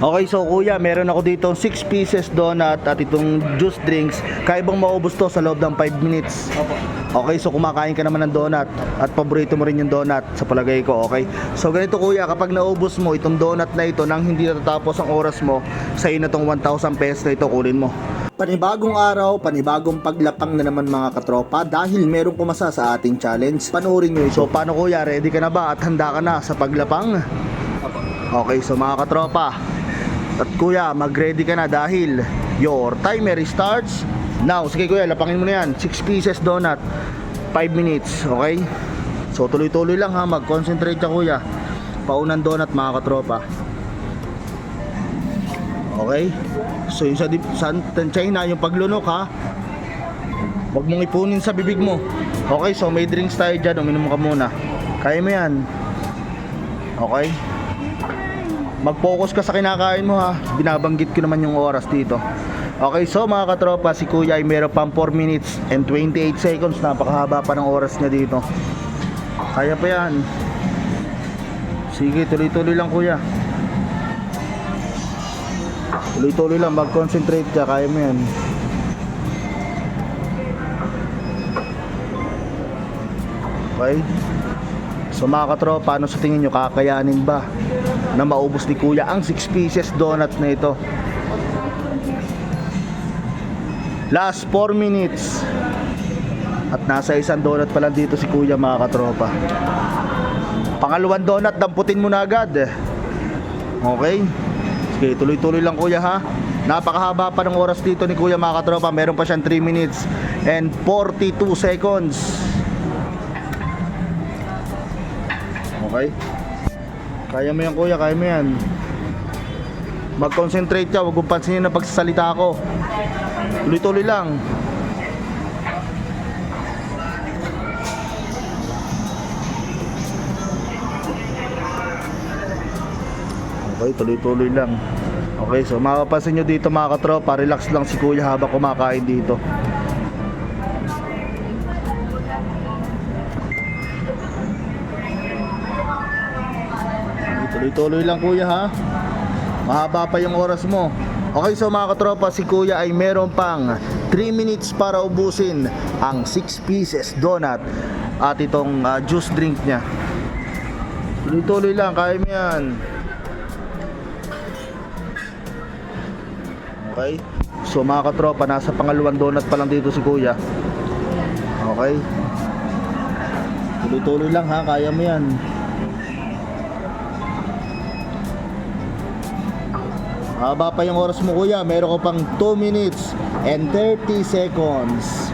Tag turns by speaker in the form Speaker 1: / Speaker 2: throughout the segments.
Speaker 1: Okay, so kuya, meron ako dito 6 pieces donut at itong juice drinks. Kaya bang maubos to sa loob ng 5 minutes?
Speaker 2: Opo.
Speaker 1: Okay, so kumakain ka naman ng donut at paborito mo rin yung donut sa palagay ko, okay? So ganito kuya, kapag naubos mo itong donut na ito nang hindi natatapos ang oras mo, sa'yo na tong 1,000 pesos na ito, kunin mo. Panibagong araw, panibagong paglapang na naman mga katropa dahil merong kumasa sa ating challenge. Panoorin nyo ito. So paano kuya, ready ka na ba at handa ka na sa paglapang? Okay, so mga katropa, at kuya, mag-ready ka na dahil your timer starts now. Sige kuya, lapangin mo na yan. 6 pieces donut, 5 minutes, okay? So tuloy-tuloy lang ha, mag-concentrate ka kuya. Paunang donut mga katropa. Okay? So yung sa, sa China, yung paglunok ha, Huwag mong ipunin sa bibig mo. Okay, so may drinks tayo dyan. Uminom ka muna. Kaya mo yan. Okay? Mag-focus ka sa kinakain mo ha. Binabanggit ko naman yung oras dito. Okay, so mga katropa, si Kuya ay meron pang 4 minutes and 28 seconds. Napakahaba pa ng oras niya dito. Kaya pa yan. Sige, tuloy-tuloy lang Kuya. Tuloy-tuloy lang, mag-concentrate ka. Kaya mo yan. Okay? So mga katropa, ano sa tingin nyo, kakayanin ba na maubos ni Kuya ang 6 pieces donut na ito? Last 4 minutes. At nasa isang donut pa lang dito si Kuya mga katropa. Pangalawang donut, damputin mo na agad. Okay? Sige, tuloy-tuloy lang Kuya ha. Napakahaba pa ng oras dito ni Kuya mga katropa. Meron pa siyang 3 minutes and 42 seconds. Okay? Kaya mo yan kuya, kaya mo yan. Mag-concentrate ka, huwag mong pansinin na pagsasalita ko. Tuloy-tuloy lang. Okay, tuloy-tuloy lang. Okay, so mapapansin nyo dito mga katropa, relax lang si kuya habang kumakain dito. Tuloy-tuloy lang kuya ha. Mahaba pa yung oras mo. Okay, so mga katropa, si kuya ay meron pang 3 minutes para ubusin ang 6 pieces donut at itong ah, juice drink niya. Tuloy-tuloy lang, kaya mo yan. Okay? So mga katropa, nasa pangalawang donut pa lang dito si kuya. Okay? Tuloy-tuloy lang ha, kaya mo yan. Haba pa yung oras mo kuya, meron ka pang 2 minutes and 30 seconds.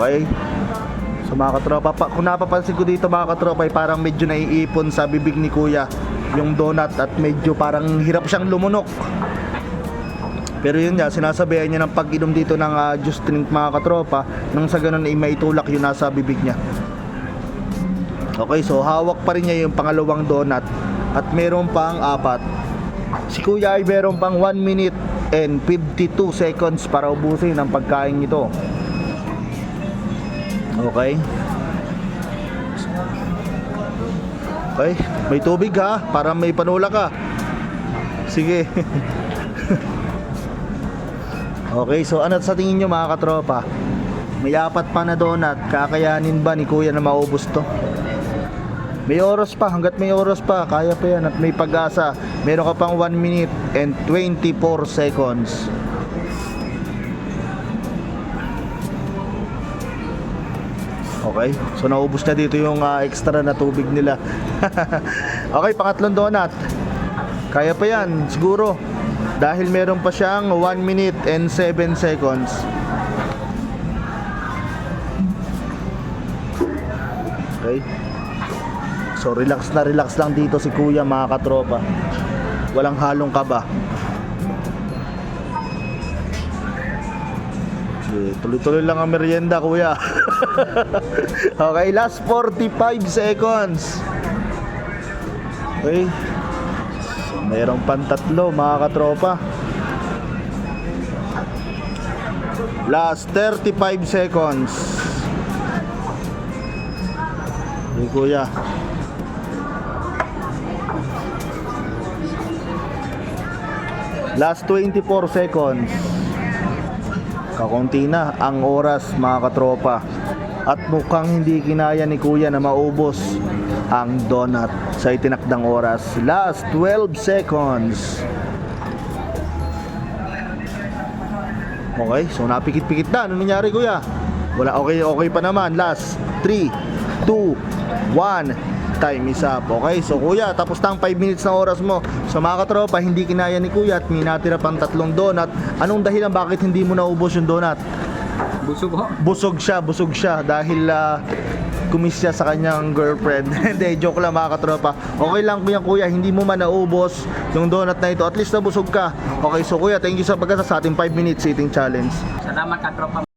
Speaker 1: Okay? So mga katropa, pa, kung napapansin ko dito mga katropa, ay parang medyo naiipon sa bibig ni kuya yung donut at medyo parang hirap siyang lumunok. Pero yun nga, sinasabihan niya ng pag-inom dito ng ah, juice drink mga katropa nang sa ganun ay maitulak yun nasa bibig niya. Okay, so hawak pa rin niya yung pangalawang donut at meron pang apat. Si Kuya ay meron pang 1 minute and 52 seconds para ubusin ang pagkain ito. Okay. Okay, may tubig ha, para may panula ka. Sige. Okay, so ano sa tingin nyo mga katropa? May apat pa na donut, kakayanin ba ni kuya na maubos to? May oras pa, hanggat may oras pa, kaya pa yan at may pag-asa. Meron ka pang 1 minute and 24 seconds. Okay, so naubos na dito yung ah, extra na tubig nila. okay, pangatlong donut. Kaya pa yan, siguro. Dahil meron pa siyang 1 minute and 7 seconds. Okay. So relax na relax lang dito si kuya mga katropa. Walang halong kaba. Tuloy-tuloy lang ang merienda kuya. okay, last 45 seconds. Okay. Mayroong pantatlo mga katropa. Last 35 seconds. Hey, kuya. Last 24 seconds. Kakunti na ang oras mga katropa. At mukhang hindi kinaya ni kuya na maubos ang donut sa itinakdang oras. Last 12 seconds. Okay, so napikit-pikit na. Ano nangyari kuya? Wala, okay, okay pa naman. Last 3, 2, 1. Time is up. Okay, so kuya, tapos na ang 5 minutes na oras mo. Sa mga katropa, hindi kinaya ni kuya at may natira pang tatlong donut. Anong dahilan bakit hindi mo naubos yung donut?
Speaker 2: Busog ho.
Speaker 1: busog siya, busog siya dahil uh, kumis siya sa kanyang girlfriend. Hindi, joke lang mga katropa. Okay lang kuya, kuya, hindi mo man naubos yung donut na ito. At least nabusog ka. Okay, so kuya, thank you sa pagkasa sa ating 5 minutes eating challenge.
Speaker 2: Salamat ka tropa.